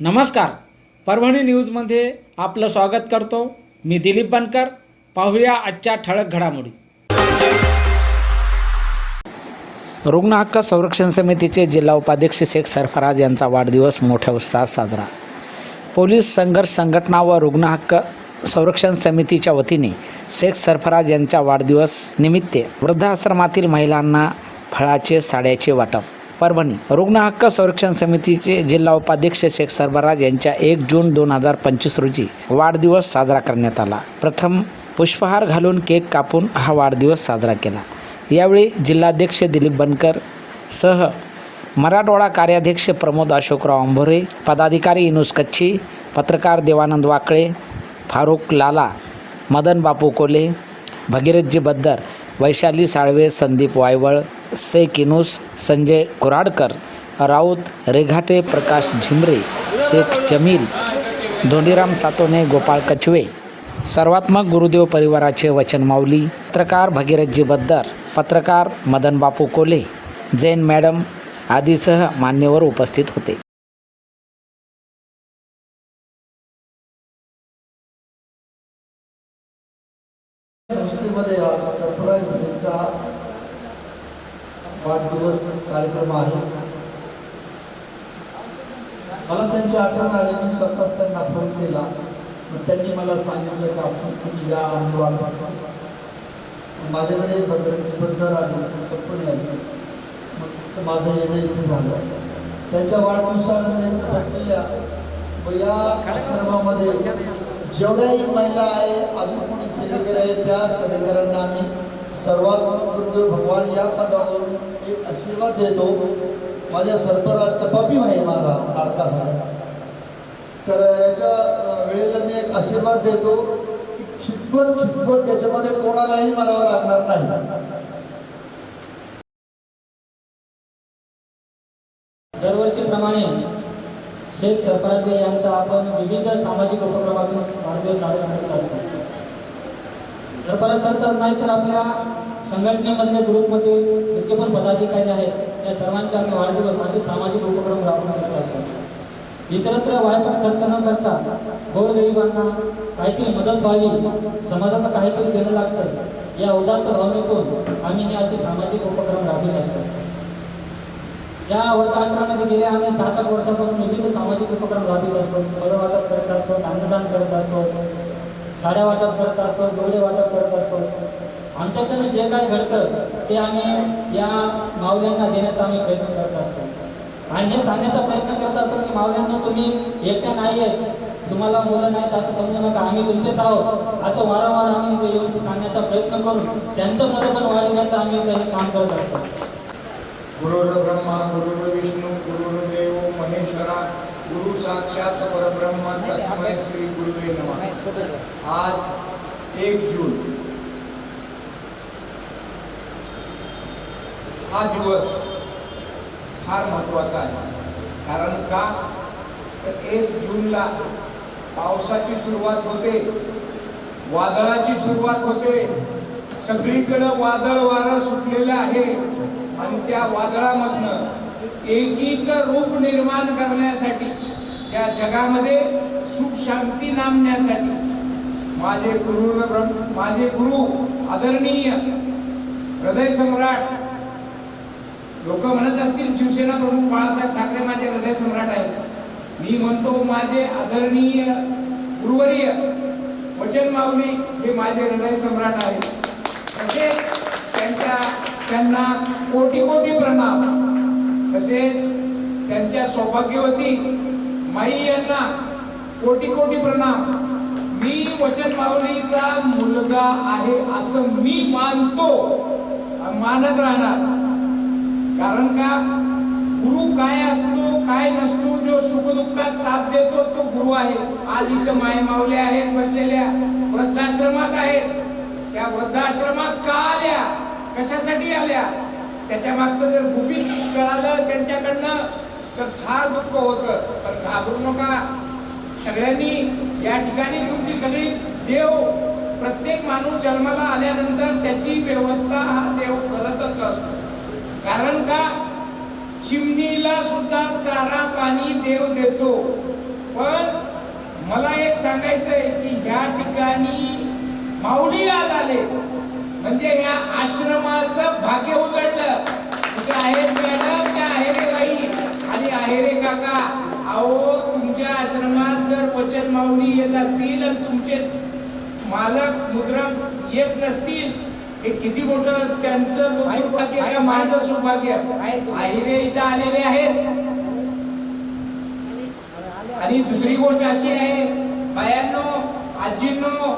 नमस्कार. परभणी न्यूजमध्ये आपलं स्वागत करतो. मी दिलीप बनकर. पाहूया आजच्या ठळक घडामोडी. रुग्ण हक्क संरक्षण समितीचे जिल्हा उपाध्यक्ष शेख सरफराज यांचा वाढदिवस मोठ्या उत्साहात साजरा. पोलीस संघर्ष संघटना व रुग्ण हक्क संरक्षण समितीच्या वतीने शेख सरफराज यांच्या वाढदिवस निमित्त वृद्धाश्रमातील महिलांना फळाचे साड्याचे वाटप. परभणी. रुग्ण हक्क संरक्षण समितीचे जिल्हा उपाध्यक्ष शेख सरबराज यांच्या एक जून दोन हजार पंचवीस रोजी वाढदिवस साजरा करण्यात आला. प्रथम पुष्पहार घालून केक कापून हा वाढदिवस साजरा केला. यावेळी जिल्हाध्यक्ष दिलीप बनकर सह मराठवाडा कार्याध्यक्ष प्रमोद अशोकराव अंभोरे पदाधिकारी इनुस कच्छी पत्रकार देवानंद वाकळे फारुख लाला मदन बापू कोले भगीरथजी बद्दर वैशाली साळवे संदीप वायवळ से इनुस संजय कुराडकर राऊत रेघाटे प्रकाश झिमरे शेख जमील धोंडीराम सातोने गोपाळ कचवे सर्वात्मक गुरुदेव परिवाराचे वचन माऊली पत्रकार भगीरथजी बद्दर पत्रकार मदन बापू कोले जैन मॅडम आदीसह मान्यवर उपस्थित होते संस्थेमध्ये आज सरप्राईज डेचा वाढदिवस कार्यक्रम आहे. मला त्यांची आठवण आली मी स्वतःच त्यांना फोन केला. मग त्यांनी मला सांगितलं की आपण तुम्ही या आम्ही वाट. मग माझ्याकडे भगरची बंदर आली कंपनी आली. मग तर माझं येणं इथे झालं. त्यांच्या वाढदिवसामध्ये इथं बसलेल्या व या आश्रमामध्ये जेवढ्याही महिला आहे अजून कोणी सेवेकरी आहे त्या सेवेकरांना आम्ही सर्वात गुरुदेव भगवान या पदावर एक आशीर्वाद देतो. माझ्या सरपराजचा चपापी आहे माझा लाडका सगळ्यात तर याच्या वेळेला मी एक आशीर्वाद देतो की खितपत खितपत याच्यामध्ये कोणालाही म्हणावं लागणार नाही. दरवर्षीप्रमाणे शेख सरफराजभाई यांचा आपण विविध सामाजिक उपक्रमातून वाढदिवस साजरा करत असतो. सरफराज सरचा नाही तर आपल्या संघटनेमधल्या ग्रुपमधील जितके पण पदाधिकारी आहेत या सर्वांचे आम्ही वाढदिवस असे सामाजिक उपक्रम राबवून करत असतो. इतरत्र वायपट खर्च न करता गोरगरिबांना काहीतरी मदत व्हावी समाजाचं काहीतरी देणं लागतं या उदात्त भावनेतून आम्ही हे असे सामाजिक उपक्रम राबवत असतो. या वृद्धाश्रमामध्ये गेल्या आम्ही सात आठ वर्षापासून विविध सामाजिक उपक्रम राबवित असतो. फळवाटप करत असतो अन्नदान करत असतो. साड्या वाटप करत असतो जोडे वाटप करत असतो. आमच्याच्यानं जे काय घडतं ते आम्ही या माऊल्यांना देण्याचा आम्ही प्रयत्न करत असतो. आणि हे सांगण्याचा प्रयत्न करत असतो की माऊल्यांना तुम्ही एकट्या नाही आहेत तुम्हाला मुलं नाहीत असं समजू नका. आम्ही तुमचेच आहोत. असं वारंवार आम्ही इथे येऊन सांगण्याचा प्रयत्न करून त्यांचं मनोबल वाढवण्याचं आम्ही इथे काम करत असतो. गुरुर् ब्रह्मा गुरुर् साक्षात परब्रह्म तस्मय श्री गुरुवे नमः. आज एक जून. हा दिवस फार महत्त्वाचा आहे. कारण का? तर एक जूनला पावसाची सुरुवात होते वादळाची सुरुवात होते. सगळीकडं वादळ वारं सुटलेलं आहे आणि त्या वादळामधनं एकीचं रूप निर्माण करण्यासाठी या जगामध्ये सुख शांती नामण्यासाठी माझे गुरु माझे गुरु आदरणीय हृदय सम्राट लोक म्हणत असतील शिवसेना प्रमुख बाळासाहेब ठाकरे माझे हृदय सम्राट आहेत. मी म्हणतो माझे आदरणीय गुरुवर्य वचन माऊली हे माझे हृदय सम्राट आहेत. तसेच त्यांच्या त्यांना कोटी कोटी प्रणाम. तसेच त्यांच्या सौभाग्यवती माई यांना कोटी कोटी प्रणाम. मी वचन माऊलीचा मुलगा आहे असं मी मानतो मानत राहणार. कारण का? गुरु काय असतो काय नसतो जो सुखदुःखात साथ देतो तो गुरु आहे. आज इथं माय माऊल्या आहेत बसलेल्या वृद्धाश्रमात आहेत. त्या वृद्धाश्रमात का आल्या? कशासाठी आल्या? त्याच्या मागचं जर गुपित कळालं त्यांच्याकडनं तर फार दुःख होतं. पण घाबरू नका. सगळ्यांनी या ठिकाणी तुमची सगळी देव प्रत्येक माणूस जन्माला आल्यानंतर त्याची व्यवस्था हा देव करतच असतो. कारण का? चिमणीला सुद्धा चारा पाणी देव देतो. पण मला एक सांगायचंय की ह्या ठिकाणी माऊली आज आले. म्हणजे या आश्रमाचं भाग्य उघडलं तिथे आहेत मॅडम त्या आहेरे बाई. आणि आहेरे काका. अहो तुमच्या आश्रमात जर वचन माऊली येत असतील आणि तुमचे मालक मुद्रक येत नसतील हे किती मोठं त्यांचं दुर्भाग्य का माझं सौभाग्य? आहिरे इथं आलेले आहेत. आणि दुसरी गोष्ट अशी आहे बायांनो आजींनो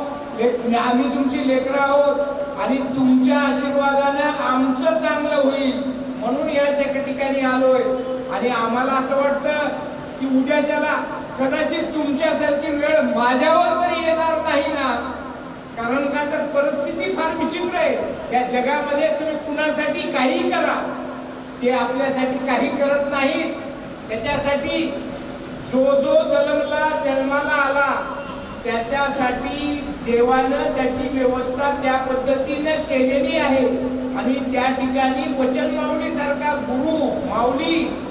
आम्ही तुमची लेकरं आहोत आणि तुमच्या आशीर्वादानं आमचं चांगलं होईल म्हणून या सगळ्या ठिकाणी आलोय. आणि आम्हाला असं वाटतं की उद्या त्याला कदाचित तुमच्यासारखी वेळ माझ्यावर तरी येणार नाही ना. कारण का तर परिस्थिती फार विचित्र आहे. या जगामध्ये तुम्ही कुणासाठी काही करा. ते आपल्यासाठी काही करत नाहीत. त्याच्यासाठी जो जो जन्मला जन्माला आला त्याच्यासाठी देवानं त्याची व्यवस्था त्या पद्धतीने केलेली आहे. आणि त्या ठिकाणी वचन माऊली सारखा गुरु माऊली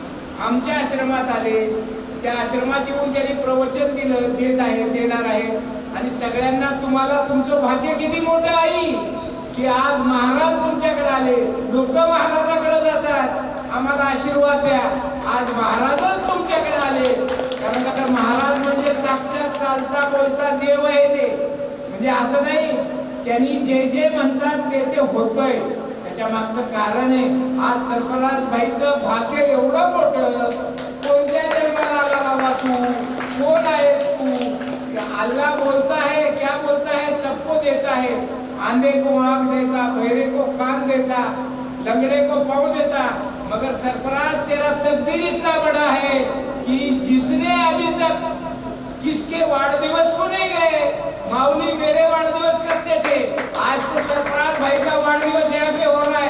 आमच्या आश्रमात आले. त्या आश्रमात येऊन त्यांनी प्रवचन दिलं देत आहे देणार आहे. आणि सगळ्यांना तुम्हाला तुमचं भाग्य किती मोठं आहे की आज महाराज तुमच्याकडे आले. लोक महाराजाकडे जातात. आम्हाला आशीर्वाद द्या. आज महाराजच तुमच्याकडे आले. कारण का तर महाराज म्हणजे साक्षात चालता बोलता देव आहे ते. म्हणजे असं नाही. त्यांनी जे जे म्हणतात ते ते होतंय. त्याच्या मागचं कारण आहे आज सरफराज भाईचं भाग्य एवढं मोठं कोणत्या जन्माला आला बाबा तू? कोण आहेस तू? अल्ला बोलता है क्या बोलता है सबको देता है. आंधे को आंख देता बहरे को कान देता लंगड़े को पाँव देता मगर सरफराज तेरा तकदीर इतना बड़ा है कि जिसने अभी तक किसके वाढदिवस को नहीं गए माऊली मेरे वाढदिवस करते थे. आज तो सरफराज भाई का वाढदिवस यहाँ पे हो रहा है.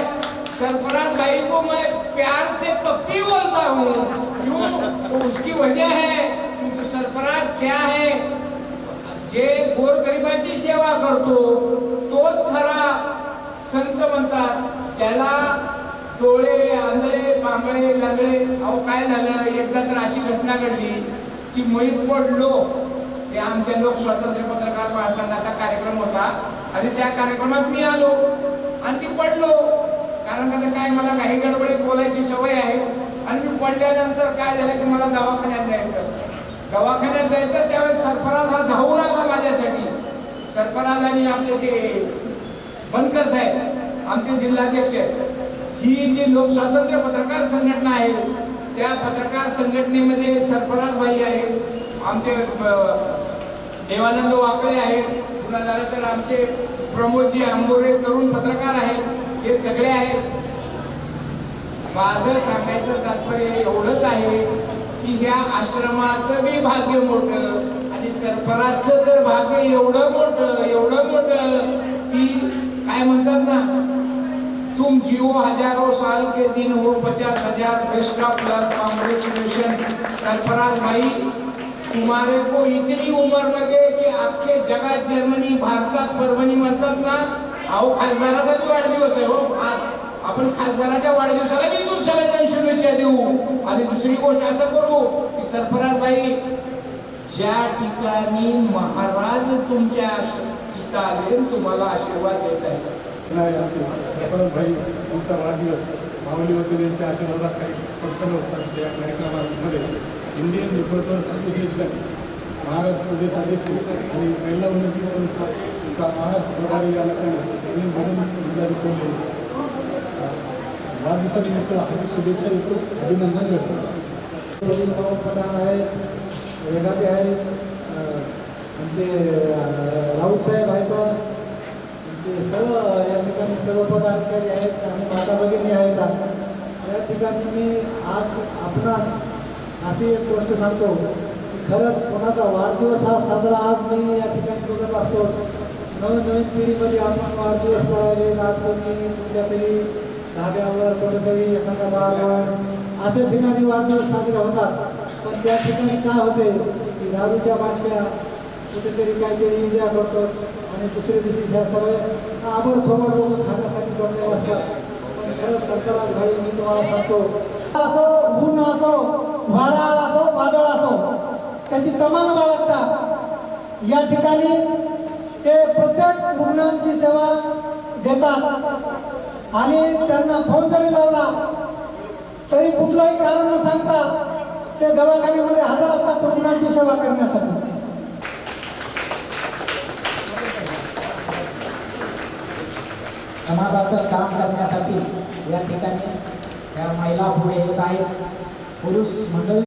सरफराज भाई को मैं प्यार से पप्पी बोलता हूँ. क्यों? तो उसकी वजह है क्योंकि सरफराज क्या है? जे गोरगरिबाची सेवा करतो तोच खरा संत म्हणतात. ज्याला डोळे आंधळे पांगळे लंगळे अहो काय झालं? एकदा तर अशी घटना घडली की मैत पडलो. हे आमच्या लोकस्वातंत्र्य पत्रकार महासंघाचा कार्यक्रम होता. आणि त्या कार्यक्रमात मी आलो आणि ती पडलो. कारण का काय मला काही गडबडीत बोलायची सवय आहे. आणि मी पडल्यानंतर काय झालं की मला दवाखान्यात जायचं. दवाखान्यात जायचं त्यावेळेस सरफराज हा धावून आला माझ्यासाठी. सरफराज आणि आपले ते बनकर साहेब आमचे जिल्हाध्यक्ष ही जी लोकस्वातंत्र्य पत्रकार संघटना आहे त्या पत्रकार संघटनेमध्ये सरफराज भाई आहेत आमचे देवानंद वाकळे आहेत पुन्हा झालं तर आमचे प्रमोदजी आंबोरे तरुण पत्रकार आहेत हे सगळे आहेत. माझं सांगायचं तात्पर्य एवढंच आहे की ह्या आश्रमाचं बी भाग्य मोठं आणि सरफराजचं तर भाग्य एवढं मोठं एवढं मोठं की काय म्हणतात ना तुम जियो हजारों साल के दिन हो पचास हजार best of luck congratulation Sarfaraz bhai. तुम्हारे को इतनी उम्र लगे की अख्खे जगात जर्मनी भारतात परभणी म्हणतात ना अहो खासदाराचा वाढदिवस आहे हो. आज आपण खासदाराच्या वाढदिवसाला मी तुम सगळ्यांना शुभेच्छा देऊ. आणि दुसरी गोष्ट असं करू की सरफराज भाई ज्या ठिकाणी महाराज तुमच्या इथं आले तुम्हाला आशीर्वाद देत आहे नाही आमचे सरपंच भाई तुमचा वाढदिवस माऊली वचन यांच्या आशीर्वादाखाली असतात या कार्यक्रमामध्ये इंडियन रिपोर्टर्स असोसिएशन महाराष्ट्र प्रदेश अध्यक्ष आणि महिला उन्नती संस्था एका महाराष्ट्र प्रभारी या त्यांनी मी मदन जिल्हा कोल्हे वाढदिवसानिमित्त हार्दिक शुभेच्छा देतो अभिनंदन करतो. दिलीप पवन पठाण आहेत रेगाटे आहेत आमचे राऊत साहेब आहेत. आमचे सर्व या ठिकाणी सर्व पदाधिकारी आहेत आणि माता भगिनी आहेत. या ठिकाणी मी आज आपणास अशी एक गोष्ट सांगतो की खरंच कोणाचा वाढदिवस हा साजरा आज मी या ठिकाणी बघत असतो. नवीन नवीन पिढीमध्ये आपण वाढदिवस करायचे आज कोणी कुठल्या तरी धाब्यावर कुठेतरी एखादा बारवर असे ठिकाणी वाढदिवस साजरे होतात. पण त्या ठिकाणी काय होते? की दारूच्या बाटल्या कुठेतरी काहीतरी एन्जॉय करतो आणि दुसऱ्या दिवशी ह्या सगळे आवड थोबड लोक खाण्यासाठी जमलेले असतात. पण खरंच सरकार भाई मी तुम्हाला सांगतो असो ऊन असो वारा असो वादळ असो त्याची तमान बाळगता. या ठिकाणी ते प्रत्येक रुग्णांची सेवा देतात. आणि त्यांना फोन जरी लावला तरी कुठलंही कारण न सांगता ते दवाखान्यामध्ये हजर असतात रुग्णांची सेवा करण्यासाठी. समाजाचं काम करण्यासाठी या ठिकाणी त्या महिला पुढे येत आहेत. पुरुष मंडळी